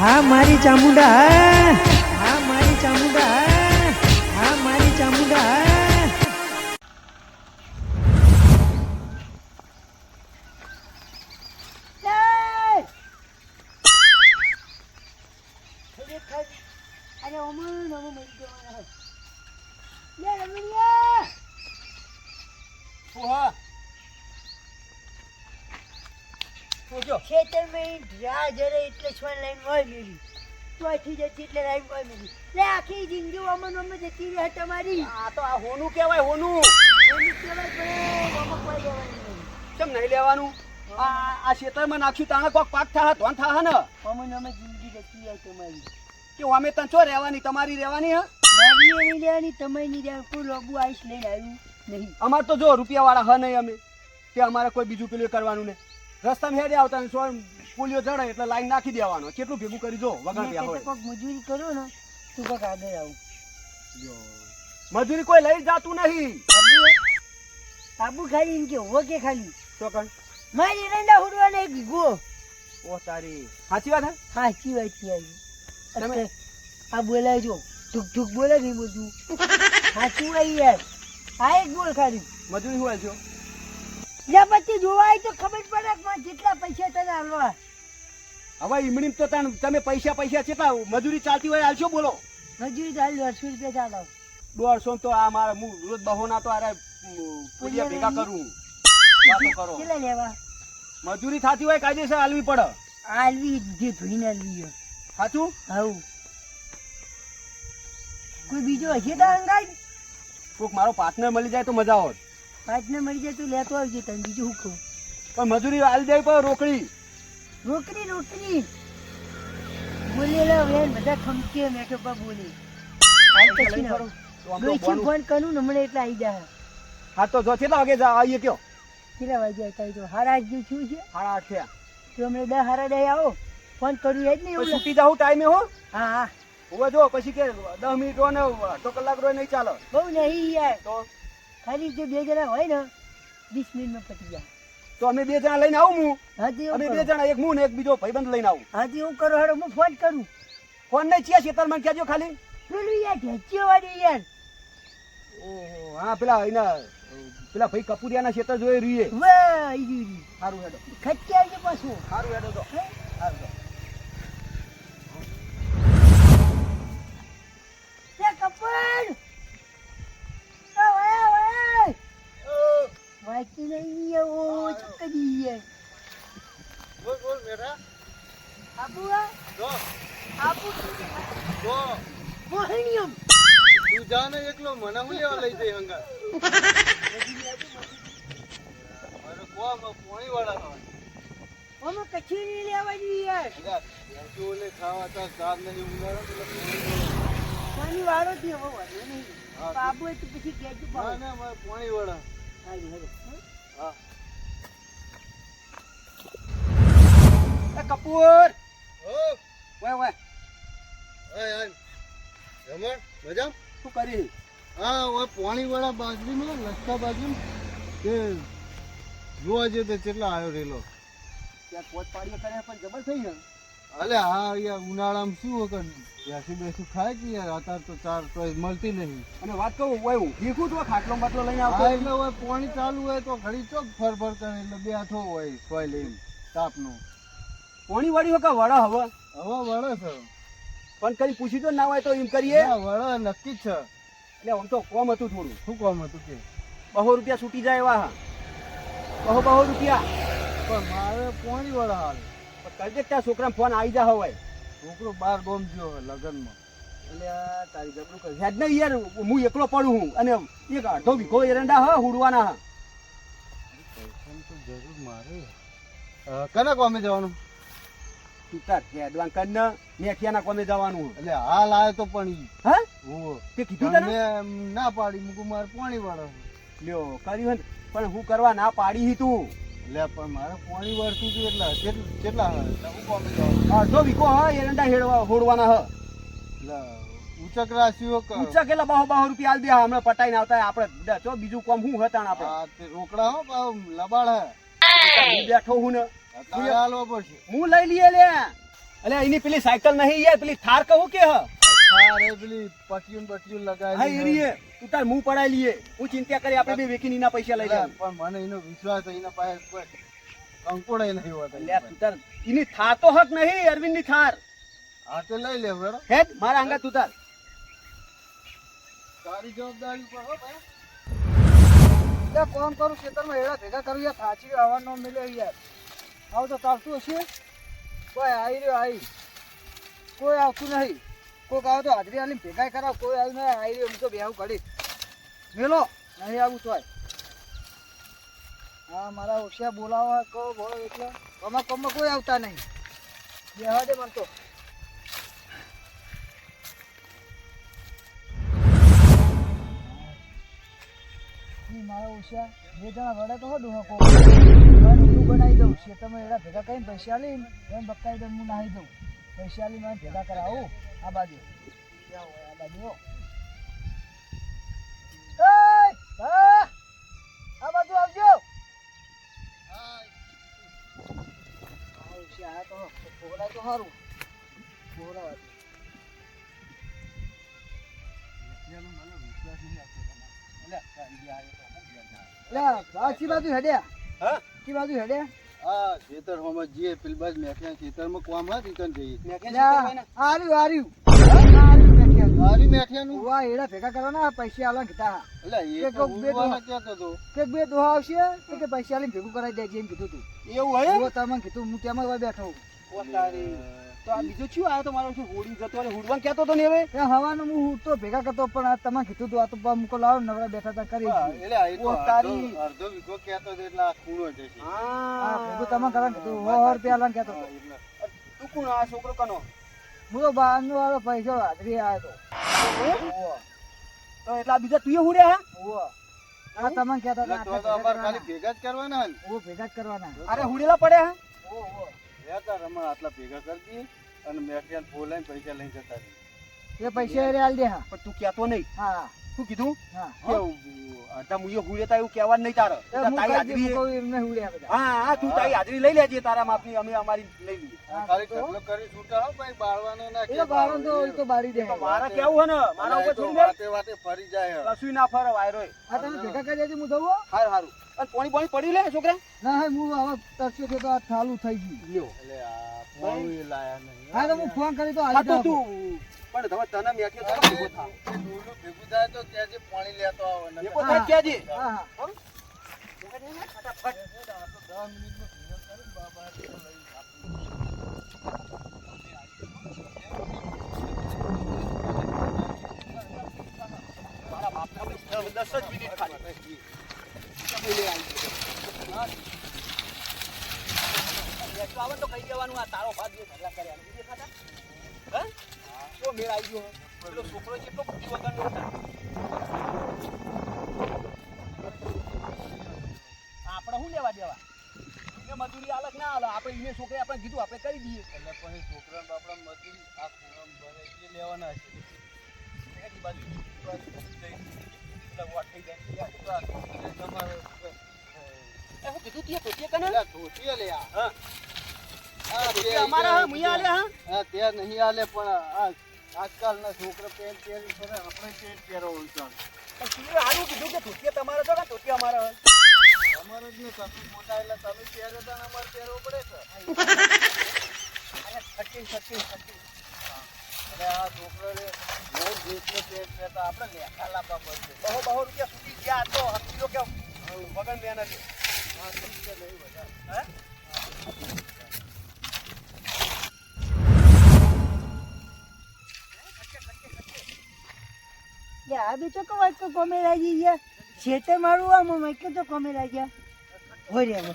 હા મારી ચામુંડા હા. ખેતરમાં ઢા જરે એટલે છોન લાઈન હોય મેરી ચોથી જતી એટલે લાઈન હોય મેરી લે આખી જિંદગી ઓમન ઓમન જતી રહે તમારી. આ તો આ હોનું કહેવાય હોનું. એની કહેવાય પણ ઓમન કોઈ લેવાની નહીં. કેમ નહીં લેવાનું? આ આ ખેતરમાં નાખ્યું તાણે કોક પાક થાહ ધોન થાહ ને ઓમન ઓમન જિંદગી જતી રહે તમારી. કે અમે તને છો રહેવાની? તમારી રહેવાની હે? મારી એ નહીં લેવાની નહીં કોઈ લોબુ લઈને આવ્યું નહીં. અમાર તો જો રૂપિયા વાળા હ નહીં અમે કે અમારે કોઈ બીજું પેલું કરવાનું ને રસ્તામાં હેડે આવતા સો પુલિયો જડે એટલે લાઈન નાખી દેવાનો. કેટલું ભેગું કરી જો વગર ત્યાં હોય. કોઈક મજૂરી કરો ને તું કોઈક આગળ આવું. મજૂરી કોઈ લઈ જાતું નહીં. આબુ ખાલી એમ કે હો કે ખાલી? તો કણ? મારી રંડા હુડવાને એક ગો ઓ તારી. સાચી વાત હે? સાચી વાત છે આવી તમે- આ બોલાય જો. ઠુક ઠુક બોલે નહીં બધું. સાચું હોય યાર. આ એક બોલ ખાલી. મજૂરી હોય છો? જ્યાં પછી જોવાય તો ખબર પડે કેટલા પૈસા તને આલવા. હવે ઈમણી તો તમે પૈસા પૈસા કેટલા મજૂરી ચાલતી હોય હાલશો બોલો. મજૂરી તો દોઢસો રૂપિયા ચાલો. દોઢસો તો આ મારે હું રોજ બહોના તો અરે પુલિયા ભેગા કરું. વાતો કરો. કેટલા લેવા? મજૂરી થતી હોય કાયદેસર હાલવી પડે. હાલવી જે ધોઈને હાલવી સાચું હવું કોઈ બીજો હશે તો અંગાજ કોઈક મારો પાર્ટનર મળી જાય તો મજા આવે. પાર્ટનર મળી જાય તો લેતો આવજે તને બીજું શું કહું? પણ મજૂરી હાલ જાય પણ રોકડી. રોકડી રોકડી બોલેલા વેન બધા ખમકે કે પર બોલે. આઈ પછી ના ડોઈચી બોનું- ફોન કરું ને હમણાં એટલે આવી જાય હા તો જો કેટલા વાગે જા? આવીએ કયો? કેટલા વાગે હતા તો? હારા જેવું થયું છે. હારા આઠ થયા. તો હમણાં દસ હારા દે આવો. ફોન કર્યું એ જ નહીં એવું છૂટી જાઉં ટાઈમે હો? હા હા. હવે જો પછી કે દસ મિનિટ હોય ને અડધો કલાક રોય નહીં ચાલે. બહુ નહીં યાર. તો? ખાલી જે બે જણા હોય ને વીસ મિનિટમાં પતી જાય. તો અમે બે જણા લઈને આવું હું અમે બે જણા એક હું ને એક બીજો ભાઈબંધ લઈને આવું. હાજી હું કરો. હાડો હું ફોન કરું. ફોન નહીં છીએ શેતરમાં કહેજો ખાલી. પેલું યાર ઢેચીઓ વાળી યાર. ઓહો હા પેલા એના પેલા ભાઈ કપૂરિયાના ખેતર જોઈ રહીએ. સારું હેડો. ખચ્ચી આવજો પાછું. સારું હેડો તો? સારું તો. કપૂર! ઓ વાય, વાય! વાંચી નહીં આવો, ચોક્કસ યાર. બોલ બોલ બેટા આબુ આ? જો આબુ શું છે? જો મોહનીયમ. તું જા ને એકલો મને હું લેવા લઈ જઈ હંગા અરે કોમ પોણી વાળા નો આમાં કચ્છી નહીં લેવાની યાર. ભેંસોને ખાવા તા ઉનાળો એટલે પાણી વાળો જ નહીં, હવે વાંધો નહીં. બાબુ હોય તો પછી કહેજો ના. ના મારે પોણી વાળા. હા. કપૂર! ઓ વાય વાય હાય હાય રમણ મજા શું કરી હા હવે પોણી વાળા બાજરીમાં લસકા બાજરી કે જોવા જઈએ તો કેટલા આવ્યો રેલો. ત્યાં પોચ પાડીએ કરે પણ જબર થઈ ને અલે હા યાર ઉનાળામાં શું વગર બેસી બેસી ખાય કે યાર? અત્યારે તો ચાર તો મળતી નહીં. અને વાત કહું હોય હું ભીખું તો ખાટલો બાટલો લઈને આવતો. એટલે હોય પાણી ચાલુ હોય તો ઘડી ચોક ફર ફર કરે એટલે બેઠો હોય સોય લઈને તાપનો. પાણી વાળી વખત વડા હવે. હવે વળે છે. પણ કઈ પૂછી તો ના હોય તો એમ કરીએ. ના, નક્કી જ છે. એટલે આમ તો કોમ હતું થોડું. શું કોમ હતું કે? બહો રૂપિયા છૂટી જાય એવા હા. બહો બહો રૂપિયા. પણ મારે પાણી વળે હાલ. કરજે ત્યાં છોકરા ફોન આવી જા હોય છોકરો બાર ગોમ ગયો હોય લગ્નમાં. એટલે તારી કર. હેડ નહીં યાર હું એકલો પડું હું. અને એક અડધો વીઘો એરંડા હ હુડવાના હા. પૈસાની તો જરૂર મારે. કને કોમે જવાનું? તું તાર હેડવાન કરીને મેઠિયાના કોમે જવાનું એટલે હાલ તો પણ હા. તે કીધું તને? ના પાડી મૂકું મારે પાણી વળે લ્યો કર્યું પણ હું કરવા ના પાડી હી તું. એટલે પણ મારે પાણી વળતું હતું એટલે કેટલા અડધો વીકો હ એરંડા હેડવા હોડવાના હ. એટલે ઉચક રાશિઓ ક- ઊંચા બાહો બાહો રૂપિયા આલ દે હમણાં પટાઈને આવતા આપણે જો બીજું કોમ હું હતા આપણે? રોકડા હો લબાડ હે. હું બેઠો હું ને. હું લઈ લઈએ લે. અલે એની પેલી સાયકલ નહીં યાર પેલી થાર કહું કે હ? થાર પેલી પટિયું ને બટિયું હા લગાવેલી એરી એ તું તાર મું પડાઈ લઈએ. હું ચિંતા કરી આપણે બે વેકીની ના પૈસા લઈ જાવ પણ મને એનો વિશ્વાસ એના પાસે કોઈ અંકોડાય નહીં હોતા લે તું તાર એની થાર તો હક નહીં અરવિંદની થાર. હા તે લઈ લે હેડ મારા આંગા તું તાર. તારી જવાબદારી પર હો ભાઈ. એટલે કોમ કરું? ખેતરમાં એડા ભેગા કરું યાર. થાચી ન મળે યાર. આવું તો ચાલતું હશે. કોઈ આવી રહ્યો, આવી. કોઈ આવતું નહીં. કોઈક આવે તો હાજરી આલી ભેગા કરાવ. કોઈ આવ્યું નહીં, આવી રહ્યો. હું તો બેહું કરી મેલો, નહીં આવું તોય. હા, મારા હોશિયાર બોલાવા કહો, બોલો એટલે. કમા કમમાં કોઈ આવતા નહીં. બેહવા દે મને તો. ઈ મારા ઓછા. બે જણા વડે તો હો ડોહા કો બનાવી દઉં. છે તમે એડા ભેગા કરીને પૈસા લઈને એમ બકાઈ દઉં હું નાહી દઉં. પૈસા લઈને મને ભેગા કરાવું. આ બાજુ. આ બાજુ હો. હા! આ બાજુ આવજો. આ તો ફોરા તો સારું ફોરા લે આ બાજુ હેડ્યા હા? કી બાજુ હેડ્યા આ ખેતર હોમાં જઈએ પેલી બાજુ ખેતરમાં કોમ હતી કન જઈએ. આર્યું આર્યું. આર્યું મેઠિયાનું. ઉવા એડા ભેગા કરવાના પૈસા આલા કીધા. એટલે એ તો બે ઉડવાના કહેતો હતો કે બે દોહા આવશે કે પૈસા આલી ભેગું કરાવી દેજે એમ કીધું તું. એવું તમે કીધું હું તેમાં બેઠો ઓ તારી. તો આ બીજો શું આવ્યો તો મારો શું હોડી જતો અને હુડવાન કહેતો તો ને હવે? હવાનું હું તો ભેગા કરતો પણ આ તમે કીધું તું આ તો મૂકો લાવો નવરા બેઠા તા કરી એટલે ઓ તારી. અડધો વીઘો કહેતો હતો એટલે આ ખૂણો જ હા ભેગું તમે કરવા કીધું. સો સો રૂપિયા કહેતો હા, હતો એટલે. તું કોણ આ છોકરો કનો? હું તો બહારનો વાળો પૈસા હાજરી આવ્યો તો. એટલા બીજા તું હુડ્યા હા? હતો. આ તમે કહેતા હતા તો ભેગા ખાલી ભેગા જ કરવાના. ને ભેગા જ કરવાના. અરે હુડેલા પડ્યા હા? ઉવા, ઉવા. રહેતા રમણ આટલા ભેગા કરી દઈએ અને મેઠિયાને લઈને પૈસા લઈને જતા રહીએ. એ પૈસા રે આલ દે હા પણ તું કહેતો નહીં હા શું કીધું? અડધા મુયો એવું કહેવાનું નહીં તારે. તારી હાજરી હું કહું એમને હુડ્યા બધા. હા હા તું તારી હાજરી લઈ લેજે તારા માપની અમે અમારી લઈ લઈએ. હા, ખાલી કરી છૂટા હો ભાઈ બાળવાનો ના કે બારણ તો એ તો બારી દે મારા કેવું હે ને? મારા ઉપર એ તો છોડી દે વાતે વાતે ફરી જાય કશું ના ફરે વાયરો આ તમે ભેગા કરી દેજો હું જવું હારું હારું. અને પાણી પાણી પડ્યું લે છોકરા. ના હા હું હવે તરસ્યો તો આ થાલું થઈ ગયું. લ્યો. એટલે આ પોણું લાયા નહીં. હા. તો હું ફોન કરી. તું પણ તમે તને મેક્યો તો ભેગો થા ભેગું થાય તો ત્યાં જે પાણી લેતો આવે ને. ભેગો થાય ક્યાં જી હા દસ જ મિનિટ ખાલી આવી. તો કહી દેવાનું આ તારો ભાગ જે કર્યા બીજે ખાતા હે? કેવો મેળ આવી ગયો પેલો છોકરો કેટલો બુદ્ધિ વગરનો. આપણે શું લેવા દેવા એ મજૂરી અલગ ના આલે આપણે એને છોકરે આપણે કીધું આપણે કરી દઈએ એટલે છોકરા છોકરાને બાપડાને મજૂરી આ ફોરમ ભરે એટલે લેવાના છે. એની બાજુ એટલે વોટ થઈ જાય તમારે, એ હું કીધું તીએ ધોતીએ કને? એટલે ધોતીએ લે આ. હા. અમારા હા, મુયા હા? હા, તે નહીં આલે પણ આ આજકાલના છોકરા પેન્ટ પહેરી ને આપણે પેન્ટ પહેરો હોય છે આનું કીધું કે ધોતિયા તમારે તો ને ધોતીએ અમારે? અમારે જ ને તમે મોટા એટલે તમે પહેરો તો અમારે પહેરવો પડે છે. સચિન સચિન સચિન એટલે આ છોકરાને બહુ દેશનો પેન્ટ પહેરતા આપણે લેખા લાવવા પડશે. બહુ બહુ રૂપિયા સુધી ગયા તો હકીલો કે વગર મહેનત હા, ઠીક છે, નહીં વધારે. હે. આ બી તો કવાય તો કોમે લાગી ગયા. છેતે મારું આમ મેં કે તો કોમે લાગ્યા. હોય રે હવે.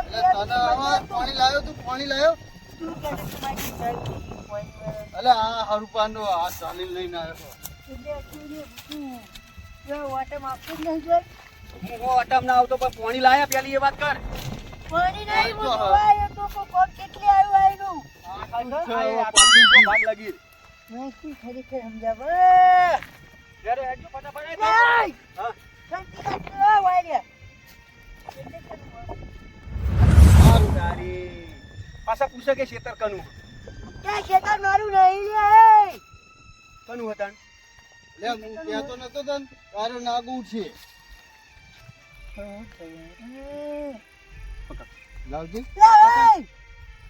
પાણી લાવ્યો તું પાણી લાવ્યો. એટલે આ હરુપાનો આ ચાલીને લઈને આવ્યો તું તું વાટમ આપતું જ નહીં હું અટમ ના આવતો પણ પાણી લાયા પેલી એ વાત કર. પાણી નહીં હું જોવાયો તો કો કેટલી આવ્યું આયનું આ એ આપણો ભાગ લાગી. મેં શું ખરેખર સમજાવ? ફટાફટ હા. વાયરે. તારી પાછા પૂછે કે શેતર કનું ખેતર મારું નહીં રે કનું હતા? લે હું કહેતો નતો તને તારે નાગું છે. લાવજી.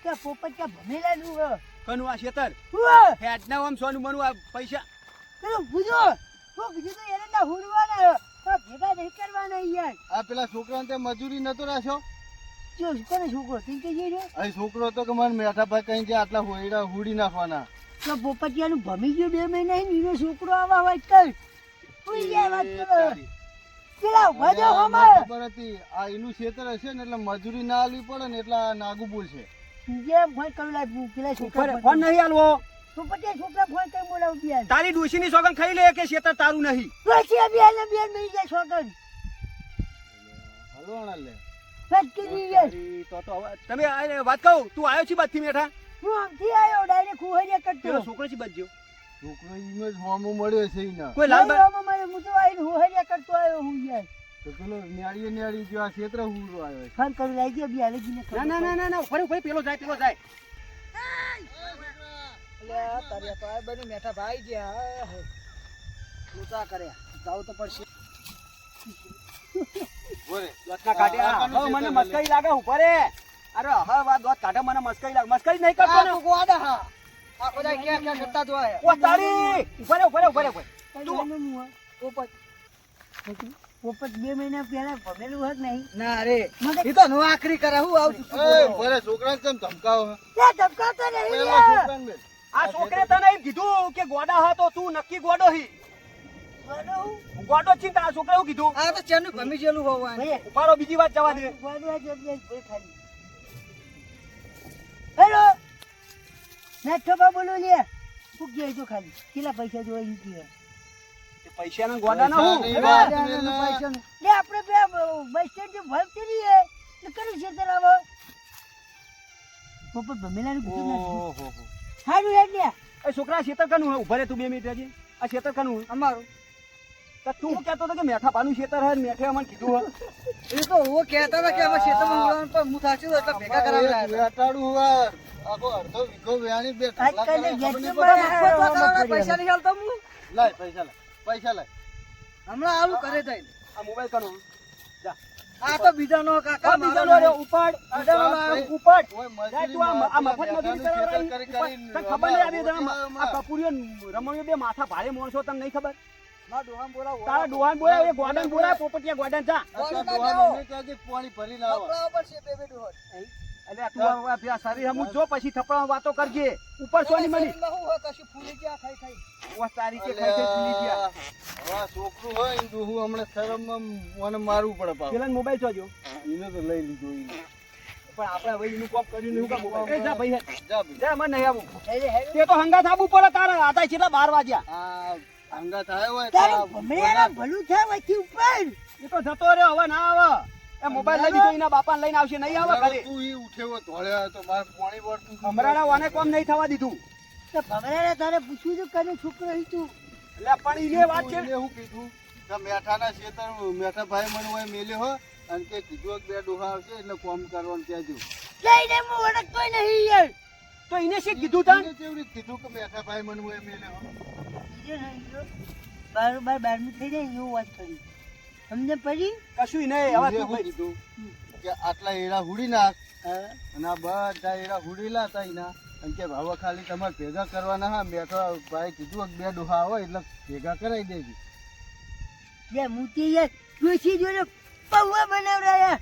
કે પોપટ કે ભમેલા નું હે આ શેતર હેડ ના આમ સોનું મનું આ પૈસા પેલું ભૂજો હું કીધું તો એને ના હુડવાના તો ભેગા નહીં કરવાના યાર આ પેલા છોકરાને તે મજૂરી નતો રાખ્યો? જો કોને છોકરો? તીન કે જઈ રહ્યો? અહીં છોકરો હતો કે મને મેઠા ભાઈ કઈ છે આટલા હોયડા હુડી નાખવાના. તો પોપટિયાનું ભમી ગયું બે મહિના હે ને છોકરો આવા હોય કઈ કોઈ જાય વાત કરો. પેલા વજો આ ખબર હતી આ એનું ક્ષેત્ર હશે ને એટલે મજૂરી ના આલવી પડે ને એટલે આ નાગુ બોલશે જે ફોન કરું લા પેલા છોકરા ફોન નહીં આલવો પોપટિયા છોકરા ફોન કઈ બોલાવ યાર. તારી ડોશીની સોગન ખાઈ લે કે ક્ષેત્ર તારું નહીં? પછી અભિયાન અભિયાન મળી જાય છોકર હલવાણા લે. વાત કરી તો તો તમે આ વાત કહું? તું આવ્યો છી બાદથી મેઠા? હું આમથી આવ્યો ડાયરેક્ટ ખુહરિયા કરતો. છોકરો છી બાજ્યો છોકરો હોમો મળ્યો છે એના કોઈ લાલ નહીં, આમાં હું તો આવીને ખુહરિયા કરતો આવ્યો હું યાર. તો પેલો ન્યાળીએ ન્યાળી જો આ ક્ષેત્ર હુરો આવ્યો છે. કરું ના ના ના ના ના ફરી ફરી પેલો જાય પેલો જાય. એટલે આ તારી તો આ બની મેઠા ભાઈ ગયા ઊંચા કર્યા. જાવ તો પડશે. બોલે. દોતના કાઢ્યા. મને મસ્કાઈ લાગે ઉપર રે અરે હવે વાત દોત કાઢે મને મસ્કઈ લાગે. મસ્કઈ નહીં કરતો ને. આ ગોડા હા. આ બધા કે ક્યાં કરતા જોયા ઓ તારી! ઉપર ઉપર ઉપર ઉપર તું પોપટ. બે મહિના પહેલા ભમેલું હોત નહીં. ના રે એ તો નો આખરી કરે હું આવું છું ધમકાવો હે? નહીં. છોકરાને બેન. આ છોકરે તને એમ કીધું કે ગોડા હા તો તું નક્કી ગોડો હી. ગોડો જ ચિંતા આ છોકરે એવું કીધું? આ તો ચેનું ભમી ઉપાડો બીજી વાત જવા દે. જો ખાલી. હેલો! નાઠો બા બોલો લે. શું કહે જો ખાલી. કેટલા પૈસા જોઈ ઈ કે પૈસા ના ગોડા ના હું? પૈસાની વાત મેલા. પૈસાનું. લે આપણે બે બસ સ્ટેન્ડ જે ભર કરીએ એટલે કરી છે તારા આવો. પોપટ સારું યાર લે એ છોકરા શેતર કનું ઊભા રે તું બે મિનિટ હજી. આ શેતર કનું અમારું. તો તું કહેતો હતો કે મેઠા પાનું શેતર હે મેઠે અમને કીધું હે. એ તો હું કહેતા હતા કે અમે ખેતરમાં ઉડાવવાનું પણ હું થાચું એટલે ભેગા કરાવી એક વેટાડું હોય, આખો અડધો વીઘો વેણી બે. પૈસા નહીં હાલતો હું. લાય પૈસા લાય પૈસા લાય. હમણાં આવું કરે તઈ આ મોબાઈલ કનું જા. આ તો બીજાનો કાકા આ બીજાનો રે ઉપાડ બીજાનો ઉપાડ. ઓય તું આ મફત મજૂરી કરાવડાવી, તને ખબર નહીં આવી આ કપૂરીઓ રમણીઓ બે માથા ભારે મોણસો તને નહીં ખબર? તારા ડોહાન બોલાય એ ગોડન બોલાય પોપટિયા ગોડન જા. અત્યારે ડોહાને એને કહેજે કે પાણી ભરી લાવો. કપડાં ઉપર છે બે બે ડોહા એટલે આ તું આ આ શરીર હમું જો પછી થપડા વાતો કરજે. ઉપર સોની મની શરીરમાં શું હોય કશું ફૂલી ગયા ખાઈ ખાઈ. ઓસ તારી કે ખાઈ ખાઈ ભૂલી ગયા. હવે છોકરું હોય ને ડોહું હમણાં શરમમાં મને મારવું પડે. પેલા મોબાઈલ જોજો. એને તો લઈ લીધો એને. પણ આપણે હવે એનું કોપ કર્યું નહીં, મોબાઈલ? એ જા ભાઈ. જા જા મને નહીં આવું. હેલે તે તો હંગાત આબુ પડે તારા. આતા છે બાર વાગ્યા. અંગા થાય હોય તારું આ ભલું થાય વચ્ચે ઉપર. એ તો જતો રે હવે ના આવે. એ મોબાઈલ લઈ દીધો એના બાપાને લઈને આવશે નહીં આવે ઘરે. તું ઈ ધોળ્યો તો મારે પાણી વળતું. વાને કોમ નહીં થવા દીધું. તો ભમરિયાને તારે પૂછ્યું તું કને છોકરો હી તું? એટલે પણ ઈને વાત છે એને શું કીધું? કે મેઠાના ખેતર મેઠા ભાઈ મને હોય મેલ્યો હો અને કે કીધું કે બે ડોહા આવશે એટલે કોમ કરવાનું કહેજો લઈને હું ઓળખતો નહીં યાર. તો એને શી કીધું તા કીધું કે મેઠા ભાઈ મને હોય મેલ્યો હો? બીજો નહીં બારોબાર બારમું થઈ જાય એવું વાત કરી. સમજે પડી? કશું નહીં હવે તું શું ભાઈ કે આટલા એડા હુડી નાખ. અને આ બધા એડા હુડી લાતા એના અને કે હવે ખાલી તમારે ભેગા કરવાના હા મેઠો ભાઈ કીધું બે ડોહા હોય એટલે ભેગા કરાવી દેજો. લે મૂતી યાર ડોશી જોડે પૌવા બનાવડાયા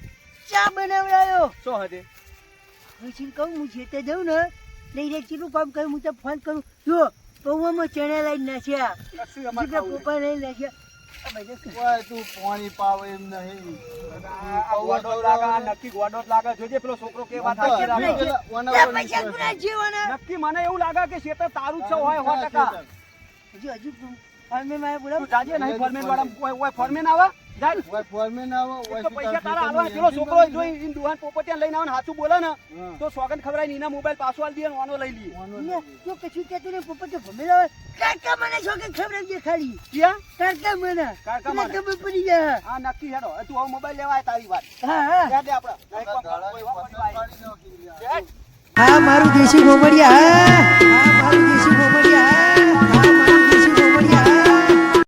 ચા બનાવડાયો. શું હદે ડોશીને કહું હું જેતે જાઉં ને લઈ રે કેટલું કામ કરું હું તો ફોન કરું. જો પૌવામાં ચણા લઈ નાખ્યા. કશું અમારે જીગા ખાવું નહીં. પોપા લઈને નાખ્યા. તું પાણી પાવ એમ નહીં. નક્કી ગોડો લાગે. જોજે પેલો છોકરો કે વાત નક્કી મને એવું લાગે કે શેતર તારું જ છે હોય સો ટકા. હજુ હજુ ફોર્મે મારે તું જાજે નહીં ફોરમેન વાળા કોઈ કોઈ આવે? પૈસા તારા હાલવા પેલો છોકરો જોઈ દુહાન પોપટિયા લઈને આવે હાથું બોલે ને તો સોગન ખવડાવી ને એના મોબાઈલ પાછો આલી દઈએ ઓનો લઈ લઈએ. તું કશું કાકા મને છોકરી ખવડાવજે ખાલી. ક્યાં? કાકા મને. કાકા મને મને. ખબર પડી જાય. હા નક્કી હેડો. તું હવે મોબાઈલ લેવા તારી વાત. હા દે આપડા. લ્યા. હેડ. હા મારું દેશી ગોમડિયા